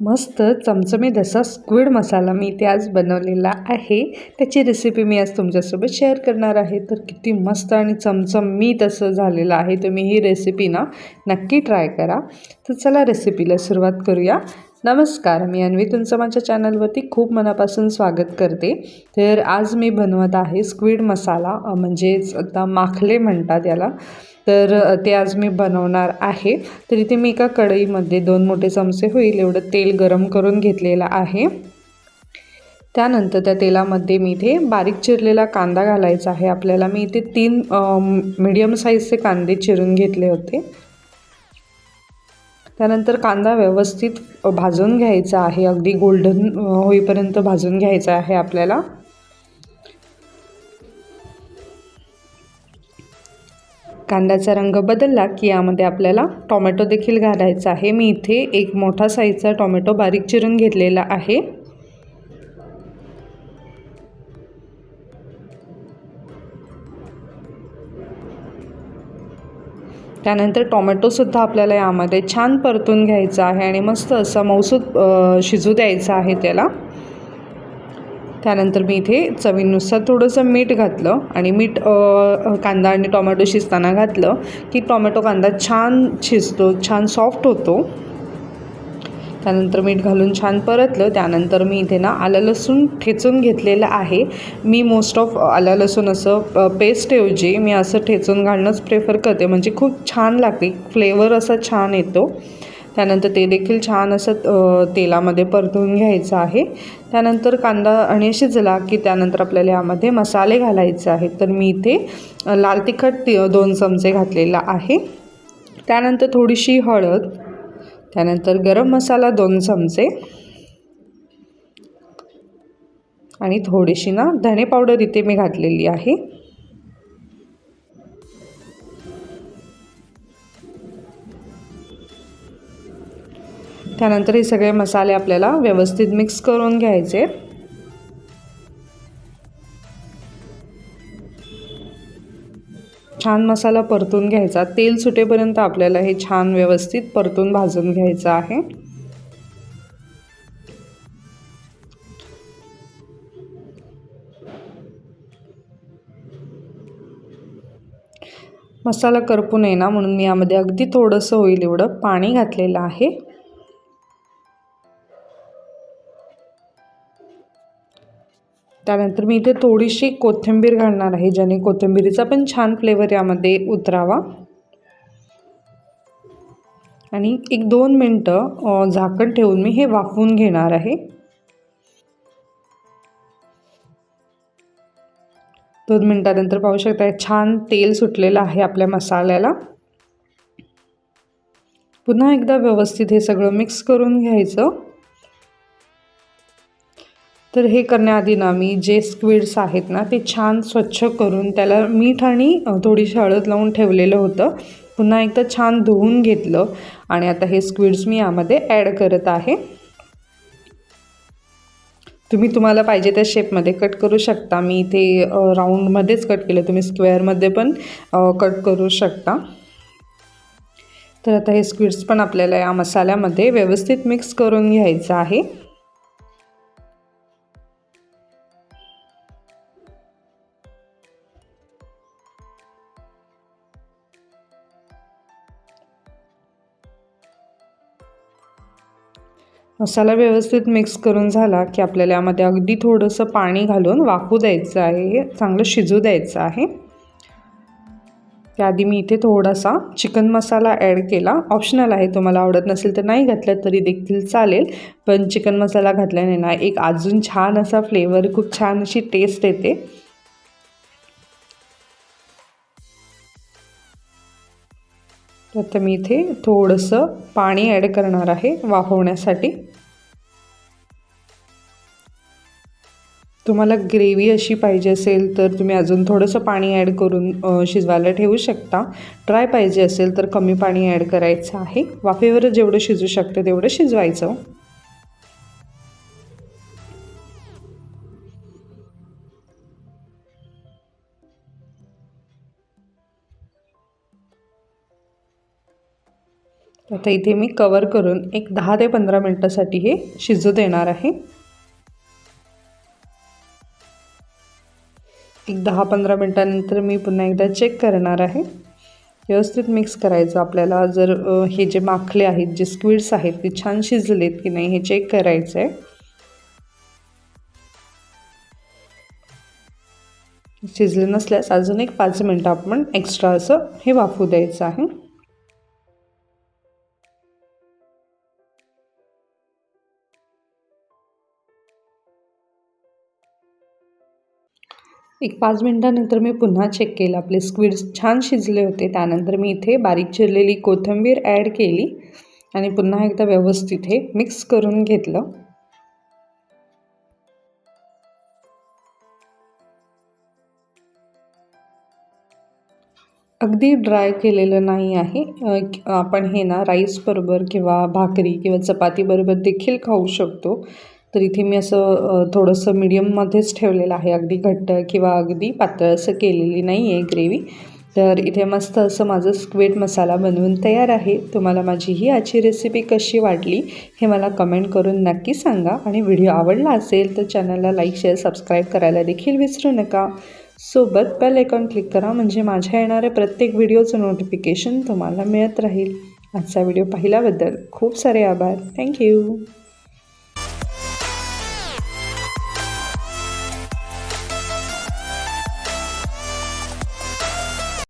मस्त चमचमीत असा स्क्विड मसाला मी इथे आज बनवलेला आहे. त्याची रेसिपी मी आज तुमच्यासोबत शेअर करणार आहे. तर किती मस्त आणि चमचमीत असं झालेलं आहे. तुम्ही ही रेसिपी ना नक्की ट्राय करा. तर चला रेसिपीला सुरुवात करूया. नमस्कार मी अन्वी. तुमचं माझ्या चॅनलवरती खूप मनापासून स्वागत करते. तर आज मी बनवत आहे स्क्विड मसाला म्हणजेच आता माखले म्हणतात याला. तर ते आज मी बनवणार आहे. तर इथे मी एका कढईमध्ये दोन मोठे चमचे होईल एवढं तेल गरम करून घेतलेलं आहे. त्यानंतर त्या तेलामध्ये मी इथे बारीक चिरलेला कांदा घालायचा आहे. आपल्याला मी इथे तीन मीडियम साईजचे कांदे चिरून घेतले होते. त्यानंतर कांदा व्यवस्थित भाजून घ्यायचा आहे. अगदी गोल्डन होईपर्यंत भाजून घ्यायचा आहे आपल्याला. कांद्याचा रंग बदलला की यामध्ये आपल्याला टॉमॅटो देखील घालायचा आहे. मी इथे एक मोठा साईजचा टॉमॅटो बारीक चिरून घेतलेला आहे. त्यानंतर टोमॅटोसुद्धा आपल्याला यामध्ये छान परतून घ्यायचा आहे आणि मस्त असा मौसूद शिजू द्यायचा आहे त्याला. त्यानंतर मी इथे चवीनुसार थोडंसं मीठ घातलं आणि मीठ कांदा आणि टोमॅटो शिजताना घातलं की टोमॅटो कांदा छान शिजतो छान सॉफ्ट होतो. त्यानंतर मीठ घालून छान परतलं. त्यानंतर मी इथे ना आलं लसूण ठेचून घेतलेलं आहे. मी मोस्ट ऑफ आलं लसूण असं पेस्टऐवजी मी असं ठेचून घालणंच प्रेफर करते. म्हणजे खूप छान लागते. फ्लेवर असा छान येतो. त्यानंतर ते देखील छान असं तेलामध्ये परतून घ्यायचं आहे. त्यानंतर कांदा आणि शिजला की त्यानंतर आपल्याला यामध्ये मसाले घालायचे आहेत. तर मी इथे लाल तिखट ती दोन चमचे घातलेला आहे. त्यानंतर थोडीशी हळद त्यानंतर गरम मसाला दोन चमचे आणि थोडीशी ना धणे पावडर इथे मी घातलेली आहे. त्यानंतर हे सगळे मसाले आपल्याला व्यवस्थित मिक्स करून घ्यायचे. छान मसाला परतून घ्यायचा. तेल सुटेपर्यंत आपल्याला हे छान व्यवस्थित परतून भाजून घ्यायचं आहे. मसाला करपू नये ना म्हणून मी यामध्ये अगदी थोडंसं होईल एवढं पाणी घातलेलं आहे. त्यानंतर मी इथे थोडीशी कोथिंबीर घालणार आहे ज्याने कोथिंबीरीचा पण छान फ्लेवर यामध्ये उतरावा. आणि एक दोन मिनटं झाकण ठेवून मी हे वाफवून घेणार आहे. दोन मिनटानंतर पाहू शकता छान तेल सुटलेलं आहे आपल्या मसाल्याला. पुन्हा एकदा व्यवस्थित हे सगळं मिक्स करून घ्यायचं. तर हे करण्याआधी ना मी जे स्क्विड्स आहेत ना ते छान स्वच्छ करून त्याला मीठ आणि थोडीशी हळद लावून ठेवलेलं होतं. पुन्हा एकदा छान धुवून घेतलं आणि आता हे स्क्विड्स मी यामध्ये ॲड करत आहे. तुम्ही तुम्हाला पाहिजे त्या शेपमध्ये कट करू शकता. मी इथे राऊंडमध्येच कट केलं. तुम्ही स्क्वेअरमध्ये पण कट करू शकता. तर आता हे स्क्विड्स पण आपल्याला या मसाल्यामध्ये व्यवस्थित मिक्स करून घ्यायचं आहे. मसाला व्यवस्थित मिक्स करून झाला की आपल्याला यामध्ये अगदी थोडंसं पाणी घालून वाफू द्यायचं आहे हे चांगलं शिजू द्यायचं आहे. त्याआधी मी इथे थोडासा चिकन मसाला ॲड केला. ऑप्शनल आहे तुम्हाला आवडत नसेल तर नाही घातलं तरी देखील चालेल. पण चिकन मसाला घातल्याने ना एक अजून छान असा फ्लेवर खूप छान अशी टेस्ट येते. तर मी इथे थोडंसं पाणी ॲड करणार आहे वाफवण्यासाठी. तुम्हाला ग्रेव्ही अशी पाहिजे असेल तर तुम्ही अजून थोडंसं पाणी ॲड करून शिजवायला ठेवू शकता. ड्राय पाहिजे असेल तर कमी पाणी ॲड करायचं आहे. वाफेवर जेवढं शिजू शकतं तेवढं शिजवायचं. आता इथे मी कवर करून एक दहा ते पंधरा मिनटासाठी हे शिजू देणार आहे. एक दहा पंधरा मिनटानंतर मी पुन्हा एकदा चेक करणार आहे. व्यवस्थित मिक्स करायचं आपल्याला. जर हे जे माखले आहेत जे स्क्विड्स आहेत ते छान शिजलेत की नाही हे चेक करायचं आहे शिजले नसल्यास अजून एक पाच मिनटं आपण एक्स्ट्रा असं हे वाफू द्यायचं आहे. एक पाच मिनटानंतर मी पुन्हा चेक केलं. आपले स्क्विड्स छान शिजले होते. त्यानंतर मी इथे बारीक चिरलेली कोथिंबीर ॲड केली आणि पुन्हा एकदा व्यवस्थित हे मिक्स करून घेतलं. अगदी ड्राय केलेलं नाही आहे. आपण हे ना राईसबरोबर किंवा भाकरी किंवा चपातीबरोबर देखील खाऊ शकतो. तर इथे मी असं थोडंसं मीडियममध्येच ठेवलेलं आहे. अगदी घट्ट किंवा अगदी पातळ असं केलेली नाही आहे ग्रेव्ही तर इथे मस्त असं माझं स्क्वेट मसाला बनवून तयार आहे. तुम्हाला माझी ही आजची रेसिपी कशी वाटली हे मला कमेंट करून नक्की सांगा. आणि व्हिडिओ आवडला असेल तर चॅनलला लाईक शेअर सबस्क्राईब करायला देखील विसरू नका. सोबत बेल आयकॉन क्लिक करा म्हणजे माझ्या येणाऱ्या प्रत्येक व्हिडिओचं नोटिफिकेशन तुम्हाला मिळत राहील. आजचा व्हिडिओ पाहिल्याबद्दल खूप सारे आभार. थँक्यू